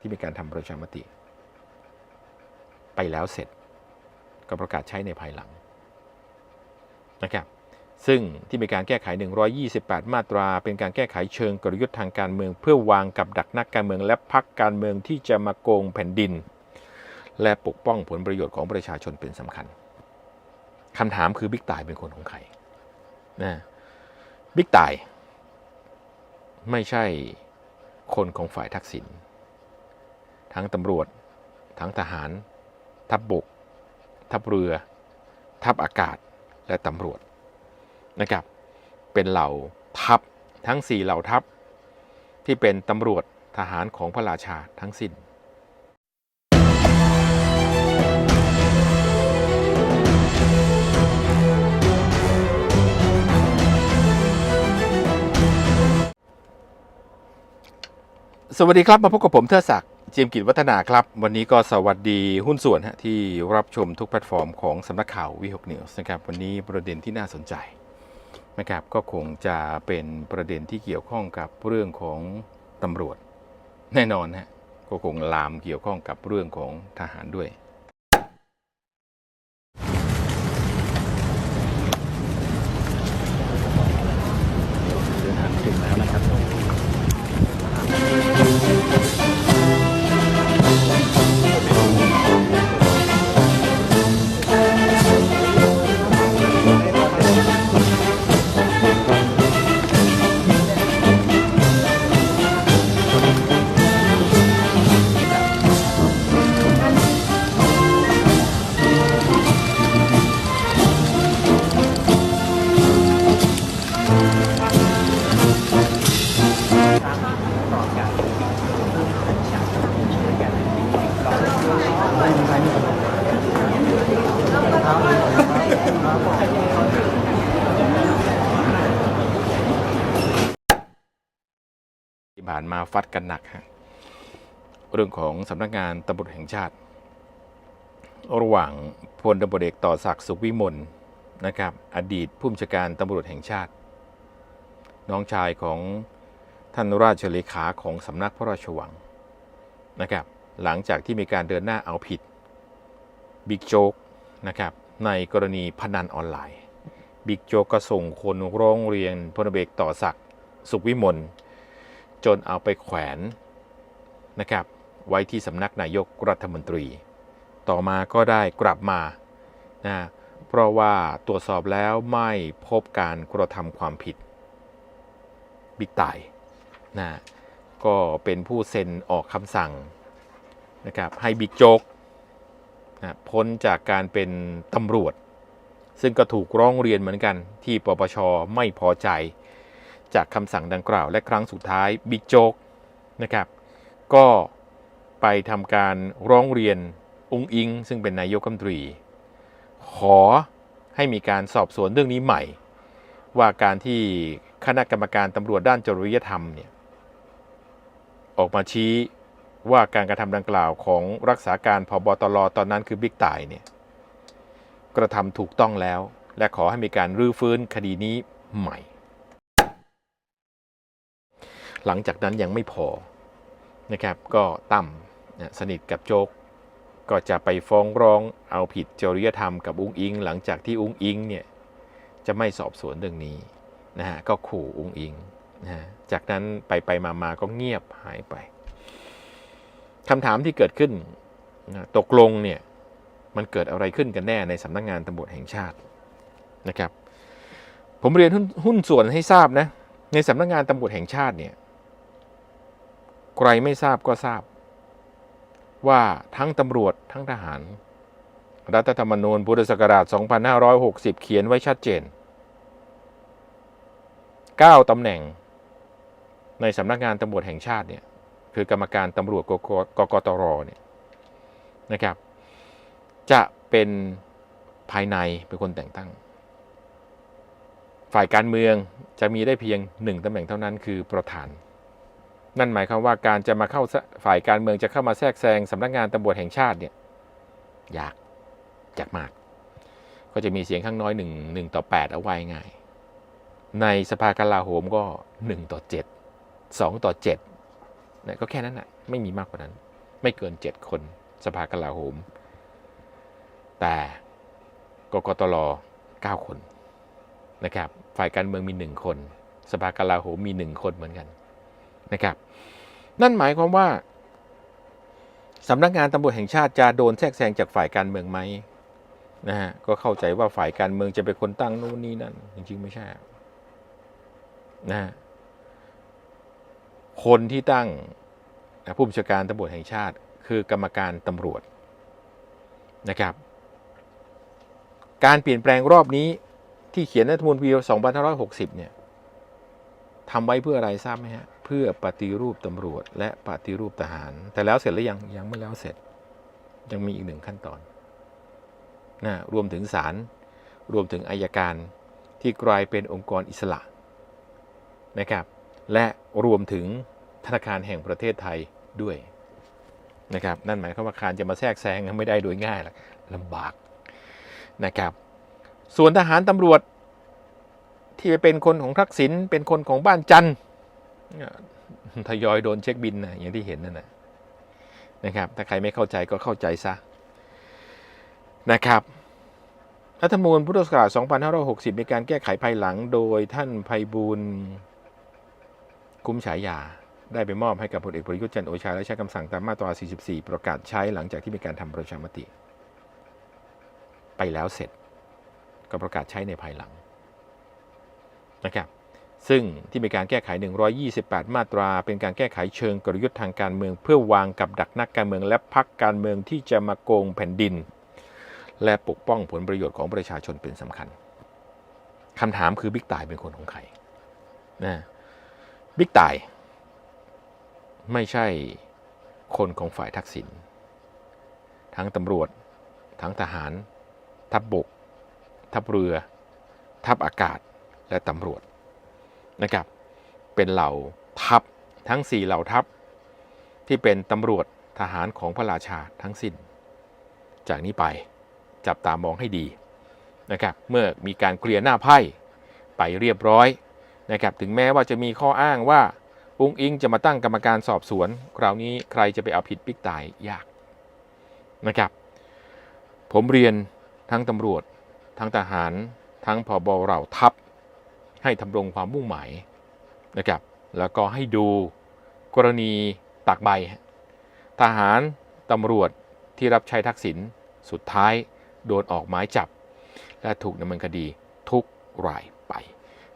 ที่มีการทำประชามติ ไปแล้วเสร็จก็ประกาศใช้ในภายหลังนะครับซึ่งที่มีการแก้ไข 128 มาตรา เป็นการแก้ไขเชิงกลยุทธ์ทางการเมือง เพื่อวางกับดักนักการเมืองและพักการเมืองที่จะมาโกงแผ่นดิน และปกป้องผลประโยชน์ของประชาชนเป็นสำคัญคำถามคือบิ๊กต่ายเป็นคนของใครนะบิ๊กต่าย ไม่ใช่คนของฝ่ายทักษิณ ทั้งตำรวจ ทั้งทหาร ทัพบบก ทัพเรือ ทัพอากาศและตำรวจนะครับ เป็นเหล่าทัพทั้ง 4 เหล่าทัพ ที่เป็นตำรวจทหารของพระราชาทั้งสิ้นสวัสดีครับ มาพบกับผมเทอศักดิ์ เจียมกิจวัฒนาครับ วันนี้ก็สวัสดีหุ้นส่วนที่รับชมทุกแพลตฟอร์มของสำนักข่าววิหกนิวส์นะครับ วันนี้ประเด็นที่น่าสนใจนะครับก็คงจะเป็นประเด็นที่เกี่ยวข้องกับเรื่องของตำรวจ แน่นอนฮะก็คงลามเกี่ยวข้องกับเรื่องของทหารด้วย ที่ผ่านมาฟัดกันหนักฮะเรื่องของสำนักงานตำรวจแห่งชาติ ระหว่างพลตำรวจเอกต่อศักดิ์สุขวิมลนะครับ อดีตผู้บัญชาการตำรวจแห่งชาติ น้องชายของท่านราชเลขาของสำนักพระราชวังนะครับ หลังจากที่มีการเดินหน้าเอาผิด บิ๊กโจ๊กนะครับในกรณีพนันออนไลน์ บิ๊กโจ๊กก็ส่งคนร้องเรียนพลตำรวจเอกต่อศักดิ์สุขวิมลจนเอาไปแขวนนะครับไว้ที่สำนักนายกรัฐมนตรี ต่อมาก็ได้กลับมานะเพราะว่าตรวจสอบแล้วไม่พบการกระทำความผิด บิ๊กไต่นะก็เป็นผู้เซ็นออกคำสั่งนะครับให้บิ๊กโจ๊ก พ้นจากการเป็นตำรวจ ซึ่งก็ถูกร้องเรียนเหมือนกันที่ปปชไม่พอใจ จากคำสั่งดังกล่าว และครั้งสุดท้ายบิ๊กโจ๊กนะครับ ก็ไปทำการร้องเรียนองค์อิง ซึ่งเป็นนายกรัฐมนตรี ขอให้มีการสอบสวนเรื่องนี้ใหม่ ว่าการที่คณะกรรมการตำรวจด้านจริยธรรมเนี่ยออกมาชี้ ว่าการกระทำดังกล่าวของรักษาการพบตรตอนนั้นคือบิ๊กต่ายเนี่ยกระทำถูกต้องแล้ว และขอให้มีการรื้อฟื้นคดีนี้ใหม่ หลังจากนั้นยังไม่พอนะครับ ก็ตั้มสนิทกับโจ๊กก็จะไปฟ้องร้องเอาผิดจริยธรรมกับอุ้งอิง หลังจากที่อุ้งอิงเนี่ยจะไม่สอบสวนเรื่องนี้นะฮะก็ขู่อุ้งอิงนะฮะจากนั้นไปไปมามาก็เงียบหายไป คำถามที่เกิดขึ้นตกลงเนี่ยมันเกิดอะไรขึ้นกันแน่ในสำนักงงานตำรวจแห่งชาตินะครับ ผมเรียนหุ้นนส่วนให้ทราบนะในสำนักงานตำรวจแห่งชาติเนี่ยใครไม่ทราบก็ทราบ ว่าทั้งตำรวจทั้งทหาร รัฐธรรมนูญพุทธศักราช 2560 เขียนไว้ชัดเจน 9ตำแหน่งในสำนักงานตำรวจแห่งชาติเนี่ย คือกรรมการตำรวจกกกตรเนี่ยนะครับ จะเป็นภายในเป็นคนแต่งตั้ง ฝ่ายการเมืองจะมีได้เพียงหนึ่งตำแหน่งเท่านั้นคือประธาน นั่นหมายความว่าการจะมาเข้าฝ่ายการเมืองจะเข้ามาแทรกแซงสำนักงานตำรวจแห่งชาติเนี่ยยากยากมาก ก็จะมีเสียงข้างน้อยหนึ่งหนึ่งต่อแปดเอาไว้ง่าย ในสภากลาโหมก็หนึ่งต่อเจ็ดสองต่อเจ็ด นี่ยก็แค่นั้นแหะไม่มีมากกว่านั้น ไม่เกิน 7 คนสภากลาโหม แต่กกตล9คนนะครับฝ่ายการเมืองมี 1 คน สภากลาโหมมี 1 คนเหมือนกันนะครับ นั่นหมายความว่าสำนักงานตำรวจแห่งชาติจะโดนแทรกแซงจากฝ่ายการเมืองไหมนะฮะก็เข้าใจว่าฝ่ายการเมืองจะเป็นคนตั้งนู่นนี่นั่นจริงๆไม่ใช่นะฮะ คนที่ตั้งผู้บัญชาการตำรวจแห่งชาติ คือกรรมการตำรวจนะครับ การเปลี่ยนแปลงรอบนี้ที่เขียนรัฐธรรมนูญปี2560 เนี่ยทำไว้เพื่ออะไรทราบไหมฮะ เพื่อปฏิรูปตำรวจ และปฏิรูปทหาร แต่แล้วเสร็จหรือยังยังไม่แล้วเสร็จ ยังมีอีกหนึ่งขั้นตอนนะรวมถึงศาลรวมถึงอายการที่กลายเป็นองค์กรอิสระนะครับ และรวมถึงธนาคารแห่งประเทศไทยด้วยนะครับนั่นหมายความว่าคารจะมาแทรกแซงไม่ได้โดยง่ายหรอกลำบากนะครับส่วนทหารตำรวจที่ไปเป็นคนของทักษิณเป็นคนของบ้านจันทยอยโดนเช็คบินนะอย่างที่เห็นนั่นนะนะครับถ้าใครไม่เข้าใจก็เข้าใจซะนะครับรัฐธรรมนูญพุทธศักราช 2560 มีการแก้ไขภายหลังโดยท่านไพบูล คุ้มฉายา ได้ไปมอบให้กับพลเอกประยุทธ์จันโอชาและใช้คำสั่งตามมาตรา 44 ประกาศใช้หลังจากที่มีการทำประชามติ ไปแล้วเสร็จก็ประกาศใช้ในภายหลังนะครับซึ่งที่มีการแก้ไข 128 มาตรา เป็นการแก้ไขเชิงกลยุทธ์ทางการเมือง เพื่อวางกับดักนักการเมืองและพักการเมืองที่จะมาโกงแผ่นดิน และปกป้องผลประโยชน์ของประชาชนเป็นสำคัญคำถามคือบิ๊กต่ายเป็นคนของใครนะ บิ๊กต่าย ไม่ใช่คนของฝ่ายทักษิณทั้งตำรวจ ทั้งทหาร ทัพบบก ทัพเรือ ทัพอากาศและตำรวจนะครับ เป็นเหล่าทัพทั้ง 4 เหล่าทัพ ที่เป็นตำรวจทหารของพระราชาทั้งสิ้น จากนี้ไปจับตามองให้ดีนะครับ เมื่อมีการเคลียร์หน้าไพ่ไปเรียบร้อย นะครับถึงแม้ว่าจะมีข้ออ้างว่าอุ้งอิงจะมาตั้งกรรมการสอบสวน คราวนี้ใครจะไปเอาผิดปิกตายยากนะครับ ผมเรียนทั้งตำรวจ ทั้งทหาร ทั้งพอบเหล่าทัพ ให้ทำรงความมุ่งหมายนะครับ แล้วก็ให้ดูกรณีตากใบ ทหารตำรวจที่รับใช้ทักษิณสุดท้ายโดนออกหมายจับ และถูกดำเนินคดีทุกรายไป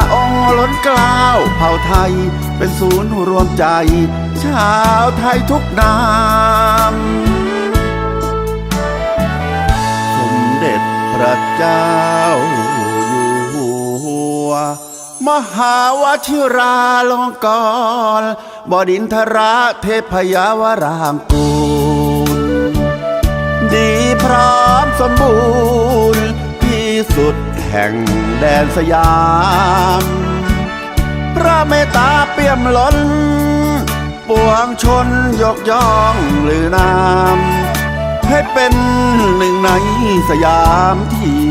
นเกล้าวเผ่าไทย เป็นศูนย์รวมใจ ชาวไทยทุกนามสมเด็จพระเจ้าอยู่หัว มหาวชิราลงกรณบดินทราเทพยาวรางกูล ดีพร้อมสมบูรณ์ที่สุดแห่งแดนสยาม ระเมตตาเปี่ยมล้น ปวงชนยกย่องหรือนาม ให้เป็นหนึ่งในสยามที่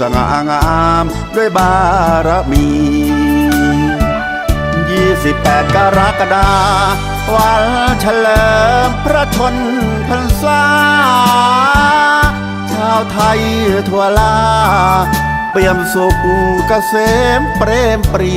สง่างามด้วยบารมี 28 กรกฎาวันเฉลิมพระชนพรรษา ชาวไทยทั่วลาเปี่ยมสุขเกษมเปรมปรี